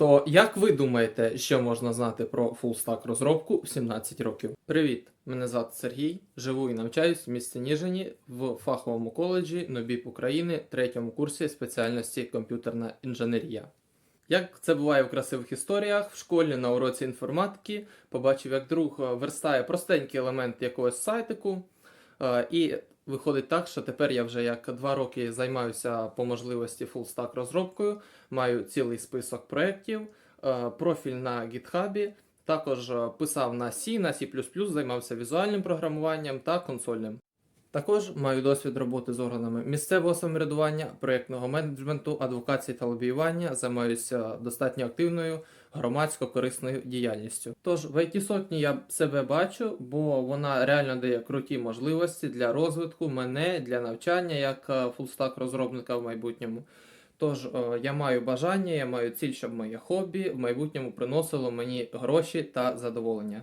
То як ви думаєте, що можна знати про фулстак розробку в 17 років? Привіт! Мене звати Сергій. Живу і навчаюсь в місті Ніжині в фаховому коледжі НОБІП України, третьому курсі спеціальності комп'ютерна інженерія. Як це буває в красивих історіях, в школі на уроці інформатики побачив, як друг е, верстає простенький елемент якогось сайтику, і виходить так, що тепер я вже як два роки займаюся по можливості фулстак розробкою, маю цілий список проєктів, е, профіль на гітхабі, також е, писав на C, на C++, займався візуальним програмуванням та консольним. Також маю досвід роботи з органами місцевого самоврядування, проєктного менеджменту, адвокації та лобіювання, займаюся достатньо активною громадсько-корисною діяльністю. Тож в IT сотні я себе бачу, бо вона реально дає круті можливості для розвитку мене для навчання як фулстак розробника в майбутньому. Тож е, я маю бажання, я маю ціль, щоб моє хобі в майбутньому приносило мені гроші та задоволення.